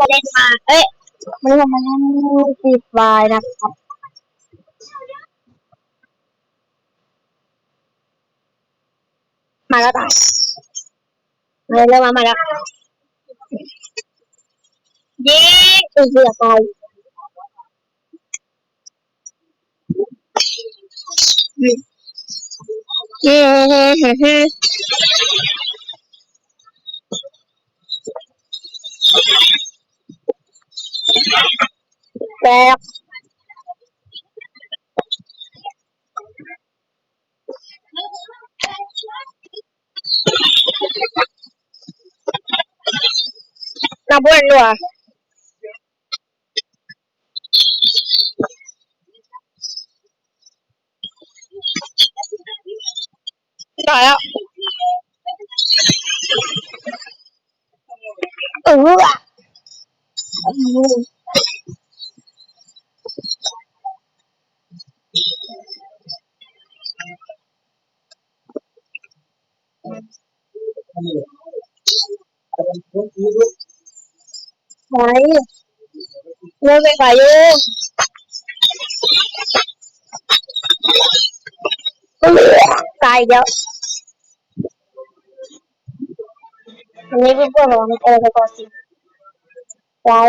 มาเล่นมา เอ้ยวันนี้เรามาเล่นฟรีไฟนะครับมาแล้วตายมาเร็วมามาแล้วยิงอุ้ยเสือตายอืมอืมอืมอืมอืมแตกนับวันด้วยตายแล้วเอออืมไหนเลิ กไปไหนอยู่ตายเดี๋ย 怀孕没有办法哟打一条你不过来我们过来再告你怀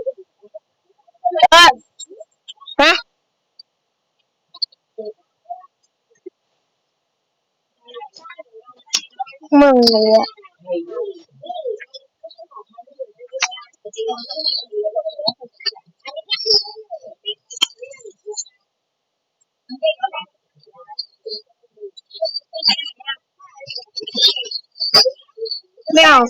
Mano, é. Meu.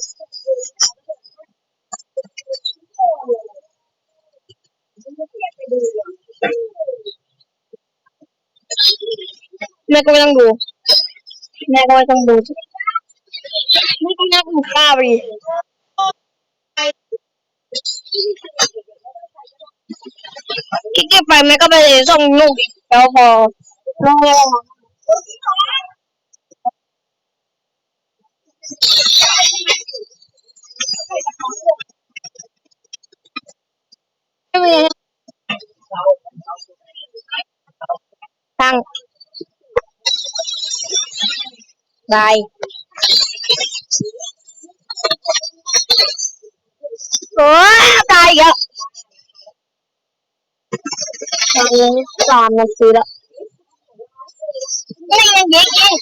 แม่ก็ไม่ต้องดู แม่ก็ไม่ต้องดูไม่ต้องนั่งดูข้าวดิคิดเก็บไปแม่ก็ไปส่งลูกแล้วพอลง đây, Ủa, tay kìa. Còn còn là gì đó. Cái này là gì kìa?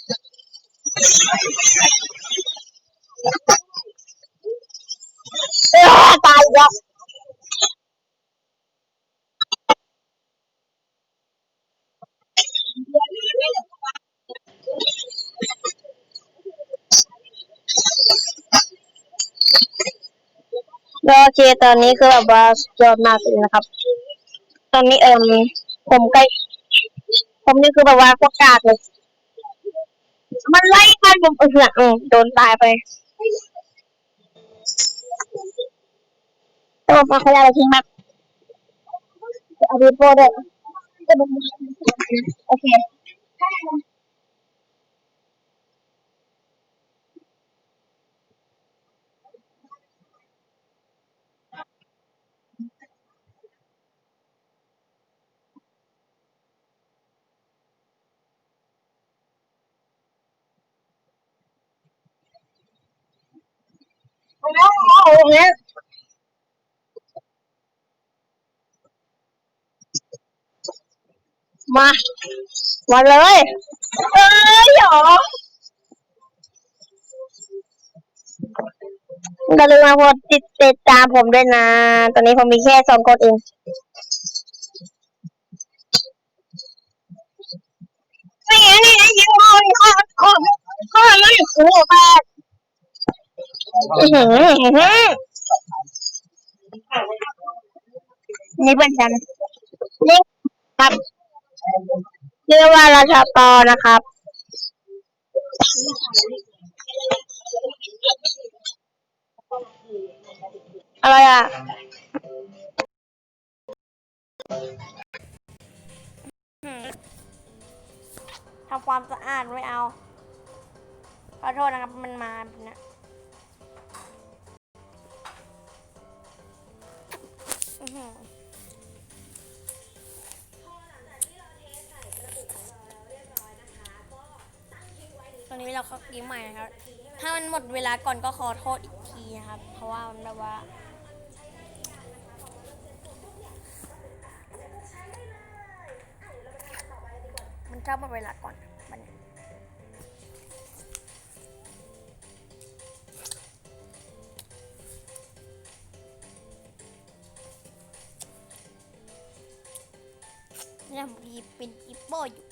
Tay kìa. กแล้วโอเคตอนนี้คือแบบว่าสุดยอดมากเลยนะครับ ตอนนี้เอิมผมใกล้ผมนี่คือแบบว่าโคตรกากเลยมันไล่ฟันผมเออเอโดนตายไปตัวปลาขยะอะไรทิ้งแบบเอาดีโปรด้วยโอเค โอ้โหมา มาเลย เอ้ยหรออย่าลืมมากดติดติดตามผมด้วยนะ ตอนนี้ผมมีแค่สองคนเองนี่ไงนี่ยิงคนข้อข้อข้อมันอยู่คู่แบบ นี่เป็นฉันนี่ครับเรียกว่าราชาตอนะครับ อะไรอะทำความสะอาดไม่เอา ขอโทษนะครับ มันมาแบบเนี้ ยอื้อหือตอนนี้เราเข้าเกมใหม่นะครับ ถ้ามันหมดเวลาก่อนก็ขอโทษอีกทีนะครับ เพราะว่ามันแบบว่ามันชอบหมดเวลาก่อน นเนี่ยมีเป็นอิปโปอยู่